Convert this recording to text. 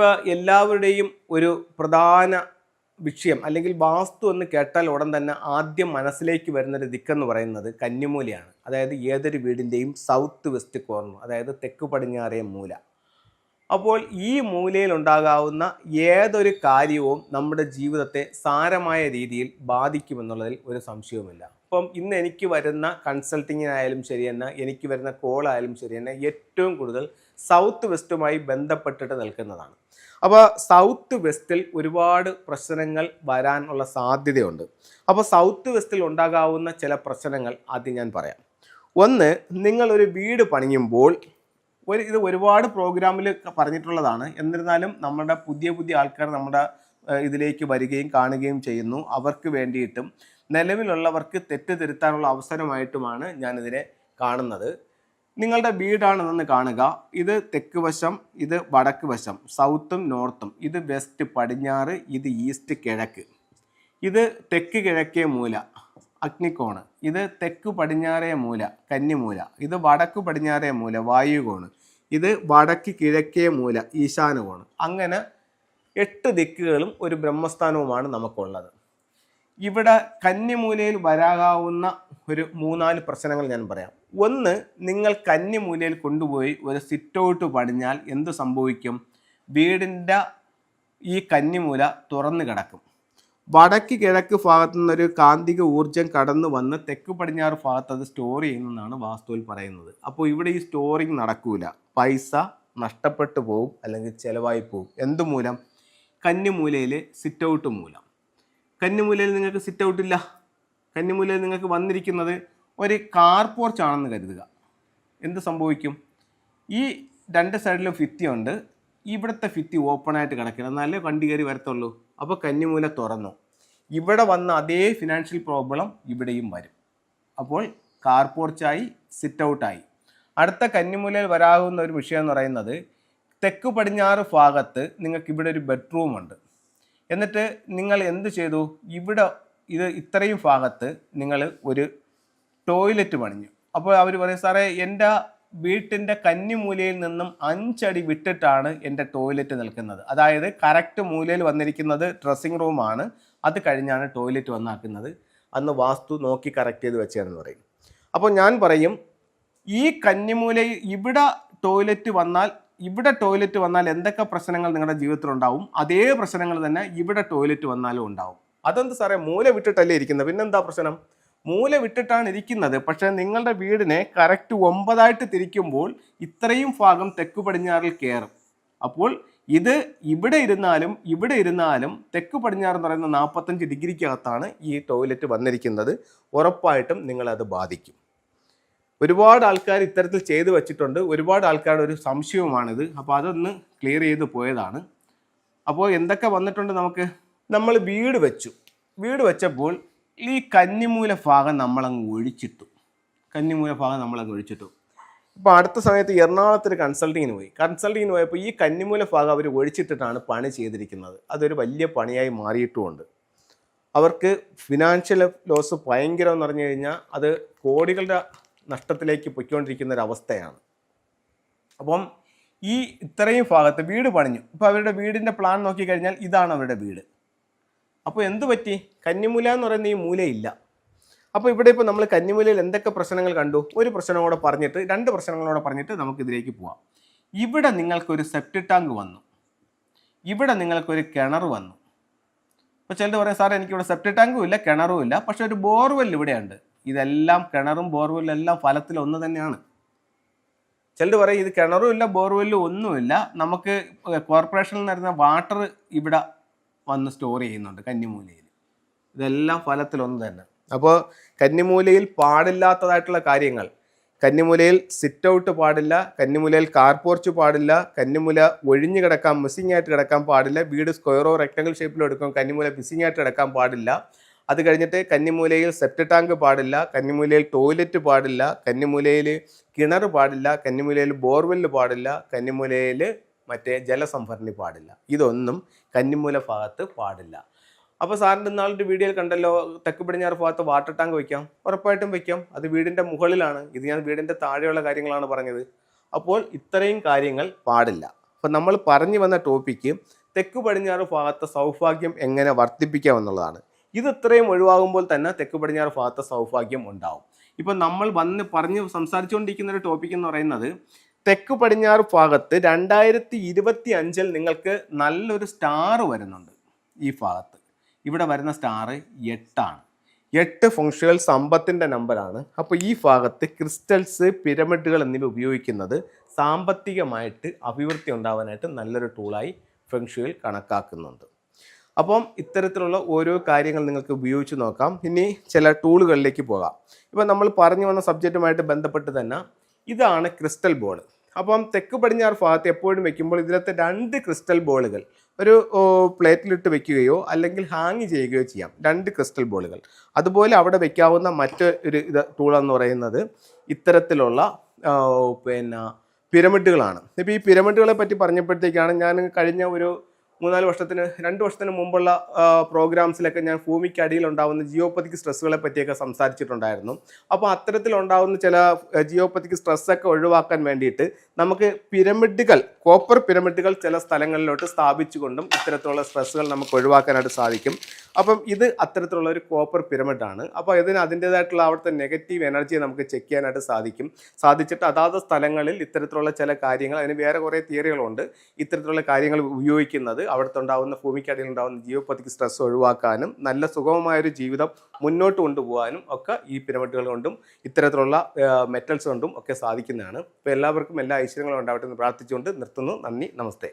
ഇപ്പോൾ എല്ലാവരുടെയും ഒരു പ്രധാന വിഷയം അല്ലെങ്കിൽ വാസ്തു എന്ന് കേട്ടാൽ ഉടൻ തന്നെ ആദ്യം മനസ്സിലേക്ക് വരുന്നൊരു ദിക്കെന്ന് പറയുന്നത് കന്നിമൂലയാണ്. അതായത് ഏതൊരു വീടിന്റെയും സൗത്ത് വെസ്റ്റ് കോർണർ അതായത് തെക്ക് പടിഞ്ഞാറേ മൂല. അപ്പോൾ ഈ മൂലയിൽ ഉണ്ടാകാവുന്ന ഏതൊരു കാര്യവും നമ്മുടെ ജീവിതത്തെ സാരമായ രീതിയിൽ ബാധിക്കുമെന്നുള്ളതിൽ ഒരു സംശയവുമില്ല. അപ്പം ഇന്ന് എനിക്ക് വരുന്ന കൺസൾട്ടിങ്ങിനായാലും ശരി തന്നെ എനിക്ക് വരുന്ന കോളായാലും ശരി തന്നെ ഏറ്റവും കൂടുതൽ സൗത്ത് വെസ്റ്റുമായി ബന്ധപ്പെട്ടിട്ട് നിൽക്കുന്നതാണ്. അപ്പോൾ സൗത്ത് വെസ്റ്റിൽ ഒരുപാട് പ്രശ്നങ്ങൾ വരാനുള്ള സാധ്യതയുണ്ട്. അപ്പോൾ സൗത്ത് വെസ്റ്റിൽ ഉണ്ടാകാവുന്ന ചില പ്രശ്നങ്ങൾ ആദ്യം ഞാൻ പറയാം. ഒന്ന് നിങ്ങളൊരു വീട് പണിയുമ്പോൾ ഒരു ഇത് ഒരുപാട് പ്രോഗ്രാമിൽ പറഞ്ഞിട്ടുള്ളതാണ്. എന്നിരുന്നാലും നമ്മുടെ പുതിയ പുതിയ ആൾക്കാർ നമ്മുടെ ഇതിലേക്ക് വരികയും കാണുകയും ചെയ്യുന്നു. അവർക്ക് വേണ്ടിയിട്ടും നിലവിലുള്ളവർക്ക് തെറ്റ് തിരുത്താനുള്ള അവസരമായിട്ടുമാണ് ഞാനിതിനെ കാണുന്നത്. നിങ്ങളുടെ വീടാണെന്ന് കാണുക. ഇത് തെക്ക് വശം ഇത് വടക്ക് വശം സൗത്തും നോർത്തും. ഇത് വെസ്റ്റ് പടിഞ്ഞാറ് ഇത് ഈസ്റ്റ് കിഴക്ക്. ഇത് തെക്ക് കിഴക്കേ മൂല അഗ്നിക്കോണ് ഇത് തെക്ക് പടിഞ്ഞാറേ മൂല കന്നിമൂല. ഇത് വടക്ക് പടിഞ്ഞാറേ മൂല വായുകോണ്. ഇത് വടക്ക് കിഴക്കേ മൂല ഈശാനുകോണ്. അങ്ങനെ എട്ട് ദിക്കുകളും ഒരു ബ്രഹ്മസ്ഥാനവുമാണ് നമുക്കുള്ളത്. ഇവിടെ കന്നിമൂലയിൽ വരാകാവുന്ന ഒരു മൂന്നാൽ പ്രശ്നങ്ങൾ ഞാൻ പറയാം. ഒന്ന് നിങ്ങൾ കന്നിമൂലയിൽ കൊണ്ടുപോയി ഒരു സിറ്റ് ഔട്ട് പണിഞ്ഞാൽ എന്ത് സംഭവിക്കും? വീടിന്റെ ഈ കന്നിമൂല തുറന്നു കിടക്കും. വടക്ക് കിഴക്ക് ഭാഗത്തു നിന്നൊരു കാന്തിക ഊർജം കടന്നു വന്ന് തെക്ക് പടിഞ്ഞാറ് ഭാഗത്ത് അത് സ്റ്റോർ ചെയ്യുന്നതാണ് വാസ്തുവിൽ പറയുന്നത്. അപ്പോൾ ഇവിടെ ഈ സ്റ്റോറിങ് നടക്കൂല. പൈസ നഷ്ടപ്പെട്ടു പോവും അല്ലെങ്കിൽ ചിലവായി പോവും. എന്തുമൂലം കന്നിമൂലയിൽ സിറ്റ് ഔട്ട് മൂലം. കന്നിമൂലയിൽ നിങ്ങൾക്ക് സിറ്റ് ഔട്ട് ഇല്ല. കന്നിമൂലയിൽ നിങ്ങൾക്ക് വന്നിരിക്കുന്നത് ഒരു കാർ പോർച്ച് ആണെന്ന് കരുതുക. എന്ത് സംഭവിക്കും? ഈ രണ്ട് സൈഡിലും ഭിത്തിയുണ്ട് ഇവിടുത്തെ ഫിത്തി ഓപ്പൺ ആയിട്ട് കിടക്കണം എന്നാലേ വണ്ടി കയറി വരത്തുള്ളൂ. അപ്പോൾ കന്നിമൂല തുറന്നു. ഇവിടെ വന്ന അതേ ഫിനാൻഷ്യൽ പ്രോബ്ലം ഇവിടെയും വരും. അപ്പോൾ കാർ പോർച്ചായി സിറ്റ് ഔട്ടായി അടുത്ത കന്നിമൂലയിൽ വരാവുന്ന ഒരു വിഷയം എന്ന് പറയുന്നത് തെക്ക് പടിഞ്ഞാറ് ഭാഗത്ത് നിങ്ങൾക്ക് ഇവിടെ ഒരു ബെഡ്റൂം ഉണ്ട്. എന്നിട്ട് നിങ്ങൾ എന്ത് ചെയ്തു? ഇവിടെ ഇത് ഇത്രയും ഭാഗത്ത് നിങ്ങൾ ഒരു ടോയ്ലറ്റ് പണിഞ്ഞു. അപ്പോൾ അവർ പറയും സാറേ എന്റെ വീട്ടിന്റെ കന്നിമൂലയിൽ നിന്നും അഞ്ചടി വിട്ടിട്ടാണ് എന്റെ ടോയ്ലറ്റ് നിൽക്കുന്നത്. അതായത് കറക്റ്റ് മൂലയിൽ വന്നിരിക്കുന്നത് ഡ്രസ്സിങ് റൂമാണ് അത് കഴിഞ്ഞാണ് ടോയ്ലറ്റ് വന്നാക്കുന്നത്. അന്ന് വാസ്തു നോക്കി കറക്റ്റ് ചെയ്ത് വെച്ചതെന്ന് പറയും. അപ്പോൾ ഞാൻ പറയും ഈ കന്നിമൂലയിൽ ഇവിടെ ടോയ്ലറ്റ് വന്നാൽ ഇവിടെ ടോയ്ലറ്റ് വന്നാൽ എന്തൊക്കെ പ്രശ്നങ്ങൾ നിങ്ങളുടെ ജീവിതത്തിൽ ഉണ്ടാവും? അതേ പ്രശ്നങ്ങൾ തന്നെ ഇവിടെ ടോയ്ലറ്റ് വന്നാലും ഉണ്ടാവും. അതെന്ത് സാറേ? മൂല വിട്ടിട്ടല്ലേ ഇരിക്കുന്നത്? പിന്നെന്താ പ്രശ്നം? മൂല വിട്ടിട്ടാണ് ഇരിക്കുന്നത്. പക്ഷേ നിങ്ങളുടെ വീടിനെ കറക്റ്റ് ഒമ്പതായിട്ട് തിരിക്കുമ്പോൾ ഇത്രയും ഭാഗം തെക്ക് പടിഞ്ഞാറിൽ കയറും. അപ്പോൾ ഇത് ഇവിടെ ഇരുന്നാലും ഇവിടെ ഇരുന്നാലും തെക്ക് പടിഞ്ഞാറ് എന്ന് പറയുന്ന നാൽപ്പത്തഞ്ച് ഡിഗ്രിക്കകത്താണ് ഈ ടോയ്ലറ്റ് വന്നിരിക്കുന്നത്. ഉറപ്പായിട്ടും നിങ്ങളത് ബാധിക്കും. ഒരുപാട് ആൾക്കാർ ഇത്തരത്തിൽ ചെയ്തു വെച്ചിട്ടുണ്ട്. ഒരുപാട് ആൾക്കാരുടെ ഒരു സംശയവുമാണിത്. അപ്പോൾ അതൊന്ന് ക്ലിയർ ചെയ്ത് പോയതാണ്. അപ്പോൾ എന്തൊക്കെ വന്നിട്ടുണ്ട് നമുക്ക്? നമ്മൾ വീട് വെച്ചു. വീട് വെച്ചപ്പോൾ ഈ കന്നിമൂല ഭാഗം നമ്മളങ്ങ് ഒഴിച്ചിട്ടു. കന്നിമൂല ഭാഗം നമ്മളങ്ങ് ഒഴിച്ചിട്ടു. ഇപ്പോൾ അടുത്ത സമയത്ത് എറണാകുളത്തൊരു കൺസൾട്ടിങ്ങിന് പോയി. കൺസൾട്ടിങ്ങിന് പോയപ്പോൾ ഈ കന്നിമൂല ഭാഗം അവർ ഒഴിച്ചിട്ടിട്ടാണ് പണി ചെയ്തിരിക്കുന്നത്. അതൊരു വലിയ പണിയായി മാറിയിട്ടുമുണ്ട്. അവർക്ക് ഫിനാൻഷ്യൽ ലോസ് ഭയങ്കരം എന്ന് പറഞ്ഞു കഴിഞ്ഞാൽ അത് കോടികളുടെ നഷ്ടത്തിലേക്ക് പൊയ്ക്കൊണ്ടിരിക്കുന്ന ഒരു അവസ്ഥയാണ് അപ്പം ഈ ഇത്രയും ഭാഗത്ത് വീട് പണിഞ്ഞു. ഇപ്പോൾ അവരുടെ വീടിന്റെ പ്ലാൻ നോക്കിക്കഴിഞ്ഞാൽ ഇതാണ് അവരുടെ വീട്. അപ്പോൾ എന്ത് പറ്റി? കന്നിമൂല എന്ന് പറയുന്ന ഈ മൂലയില്ല. അപ്പോൾ ഇവിടെ ഇപ്പോൾ നമ്മൾ കന്നിമൂലയിൽ എന്തൊക്കെ പ്രശ്നങ്ങൾ കണ്ടു? ഒരു പ്രശ്നം കൂടെ പറഞ്ഞിട്ട് രണ്ട് പ്രശ്നങ്ങളോടെ പറഞ്ഞിട്ട് നമുക്ക് ഇതിലേക്ക് പോവാം. ഇവിടെ നിങ്ങൾക്കൊരു സെപ്റ്റി ടാങ്ക് വന്നു. ഇവിടെ നിങ്ങൾക്കൊരു കിണർ വന്നു. അപ്പോൾ ചിലർ പറയും സാറേ എനിക്കിവിടെ സെപ്റ്റി ടാങ്കും ഇല്ല കിണറും ഇല്ല പക്ഷേ ഒരു ബോർവെൽ ഇവിടെയുണ്ട്. ഇതെല്ലാം കിണറും ബോർവെല്ലും എല്ലാം ഫലത്തിൽ ഒന്ന് തന്നെയാണ്. ചിലർ പറയും ഇത് കിണറും ഇല്ല ബോർവെല്ലും ഒന്നുമില്ല. നമുക്ക് കോർപ്പറേഷനിൽ നിന്നിരുന്ന വാട്ടർ ഇവിടെ വന്ന് സ്റ്റോർ ചെയ്യുന്നുണ്ട് കന്നിമൂലയിൽ. ഇതെല്ലാം ഫലത്തിൽ ഒന്ന് തന്നെ. അപ്പോൾ കന്നിമൂലയിൽ പാടില്ലാത്തതായിട്ടുള്ള കാര്യങ്ങൾ. കന്നിമൂലയിൽ സിറ്റ് ഔട്ട് പാടില്ല കന്നിമൂലയിൽ കാർ പോർച്ച് പാടില്ല കന്നിമൂല ഒഴിഞ്ഞു കിടക്കാൻ മിസ്സിംഗ് ആയിട്ട് കിടക്കാൻ പാടില്ല വീട് സ്ക്വയറോ റെക്ടാങ്കിൾ ഷേപ്പിലോ എടുക്കും കന്നിമൂല മിസ്സിംഗ് ആയിട്ട് കിടക്കാൻ പാടില്ല. അത് കഴിഞ്ഞിട്ട് കന്നിമൂലയിൽ സെപ്റ്റ് ടാങ്ക് പാടില്ല കന്നിമൂലയിൽ ടോയ്ലറ്റ് പാടില്ല കന്നിമൂലയിൽ കിണർ പാടില്ല കന്നിമൂലയിൽ ബോർവെൽ പാടില്ല കന്നിമൂലയിൽ മറ്റേ ജലസംഭരണി പാടില്ല. ഇതൊന്നും കന്നിമൂല ഭാഗത്ത് പാടില്ല. അപ്പോൾ സാറിന്റെ നാളിന്റെ വീഡിയോയിൽ കണ്ടല്ലോ തെക്ക് പടിഞ്ഞാറ് ഭാഗത്ത് വാട്ടർ ടാങ്ക് വയ്ക്കാം ഉറപ്പായിട്ടും വയ്ക്കാം അത് വീടിന്റെ മുകളിലാണ്. ഇത് ഞാൻ വീടിന്റെ താഴെയുള്ള കാര്യങ്ങളാണ് പറഞ്ഞത്. അപ്പോൾ ഇത്രയും കാര്യങ്ങൾ പാടില്ല. അപ്പം നമ്മൾ പറഞ്ഞു വന്ന ടോപ്പിക്ക് തെക്ക് പടിഞ്ഞാറ് ഭാഗത്തെ സൗഭാഗ്യം എങ്ങനെ വർദ്ധിപ്പിക്കാം എന്നുള്ളതാണ്. ഇത് ഇത്രയും ഒഴിവാകുമ്പോൾ തന്നെ തെക്ക് പടിഞ്ഞാറ് ഭാഗത്തെ സൗഭാഗ്യം ഉണ്ടാവും. ഇപ്പം നമ്മൾ വന്ന് പറഞ്ഞ് സംസാരിച്ചുകൊണ്ടിരിക്കുന്ന ഒരു ടോപ്പിക് എന്ന് പറയുന്നത് തെക്ക് പടിഞ്ഞാറ് ഭാഗത്ത് രണ്ടായിരത്തി ഇരുപത്തി അഞ്ചിൽ നിങ്ങൾക്ക് നല്ലൊരു സ്റ്റാർ വരുന്നുണ്ട് ഈ ഭാഗത്ത്. ഇവിടെ വരുന്ന സ്റ്റാർ എട്ടാണ്. എട്ട് ഫംഗ്ഷനുകൾ സമ്പത്തിന്റെ നമ്പറാണ് അപ്പോൾ ഈ ഭാഗത്ത് ക്രിസ്റ്റൽസ് പിരമിഡുകൾ എന്നിവ ഉപയോഗിക്കുന്നത് സാമ്പത്തികമായിട്ട് അഭിവൃദ്ധി ഉണ്ടാവാനായിട്ട് നല്ലൊരു ടൂളായി ഫെങ്ഷുവിൽ കണക്കാക്കുന്നുണ്ട്. അപ്പം ഇത്തരത്തിലുള്ള ഓരോ കാര്യങ്ങൾ നിങ്ങൾക്ക് ഉപയോഗിച്ച് നോക്കാം. ഇനി ചില ടൂളുകളിലേക്ക് പോകാം. ഇപ്പം നമ്മൾ പറഞ്ഞു വന്ന സബ്ജക്റ്റുമായിട്ട് ബന്ധപ്പെട്ട് തന്നെ ഇതാണ് ക്രിസ്റ്റൽ ബോൾ. അപ്പം തെക്ക് പടിഞ്ഞാറ് ഭാഗത്ത് എപ്പോഴും വെക്കുമ്പോൾ ഇതിലത്തെ രണ്ട് ക്രിസ്റ്റൽ ബോളുകൾ ഒരു പ്ലേറ്റിലിട്ട് വെക്കുകയോ അല്ലെങ്കിൽ ഹാങ് ചെയ്യുകയോ ചെയ്യാം. രണ്ട് ക്രിസ്റ്റൽ ബോളുകൾ. അതുപോലെ അവിടെ വെക്കാവുന്ന മറ്റൊരു ഇത് ടൂളെന്ന് പറയുന്നത് ഇത്തരത്തിലുള്ള പിന്നെ പിരമിഡുകളാണ്. ഇപ്പോൾ ഈ പിരമിഡുകളെ പറ്റി പറഞ്ഞപ്പോഴത്തേക്കാണ് ഞാൻ കഴിഞ്ഞ ഒരു മൂന്നാൽ വർഷത്തിന് രണ്ട് വർഷത്തിന് മുമ്പുള്ള പ്രോഗ്രാംസിലൊക്കെ ഞാൻ ഭൂമിക്ക് അടിയിൽ ഉണ്ടാകുന്ന ജിയോപ്പതിക് സ്ട്രെസ്സുകളെ പറ്റിയൊക്കെ സംസാരിച്ചിട്ടുണ്ടായിരുന്നു. അപ്പോൾ അത്തരത്തിലുണ്ടാകുന്ന ചില ജിയോപ്പതിക് സ്ട്രെസ്സൊക്കെ ഒഴിവാക്കാൻ വേണ്ടിയിട്ട് നമുക്ക് പിരമിഡുകൾ കോപ്പർ പിരമിഡുകൾ ചില സ്ഥലങ്ങളിലോട്ട് സ്ഥാപിച്ചുകൊണ്ടും ഇത്തരത്തിലുള്ള സ്ട്രെസ്സുകൾ നമുക്ക് ഒഴിവാക്കാനായിട്ട് സാധിക്കും. അപ്പം ഇത് അത്തരത്തിലുള്ള ഒരു കോപ്പർ പിരമിഡാണ്. അപ്പോൾ ഇതിന് അതിന്റേതായിട്ടുള്ള അവിടുത്തെ നെഗറ്റീവ് എനർജിയെ നമുക്ക് ചെക്ക് ചെയ്യാനായിട്ട് സാധിക്കും. സാധിച്ചിട്ട് അതാത് സ്ഥലങ്ങളിൽ ഇത്തരത്തിലുള്ള ചില കാര്യങ്ങൾ അതിന് വേറെ കുറേ തിയറികളുണ്ട് ഇത്തരത്തിലുള്ള കാര്യങ്ങൾ ഉപയോഗിക്കുന്നത്. അവിടുത്തെ ഉണ്ടാകുന്ന ഭൂമിക്കടിയിൽ ഉണ്ടാകുന്ന ജീവപതിക്ക് സ്ട്രെസ് ഒഴിവാക്കാനും നല്ല സുഗമമായൊരു ജീവിതം മുന്നോട്ട് കൊണ്ടുപോകാനും ഒക്കെ ഈ പിരമിഡുകൾ കൊണ്ടും ഇത്തരത്തിലുള്ള മെറ്റൽസ് കൊണ്ടും ഒക്കെ സാധിക്കുന്നതാണ്. അപ്പോൾ എല്ലാവർക്കും എല്ലാ ഐശ്വര്യങ്ങളും ഉണ്ടാവട്ടെ എന്ന് പ്രാർത്ഥിച്ചുകൊണ്ട് നിർത്തുന്നു. നന്ദി നമസ്തേ.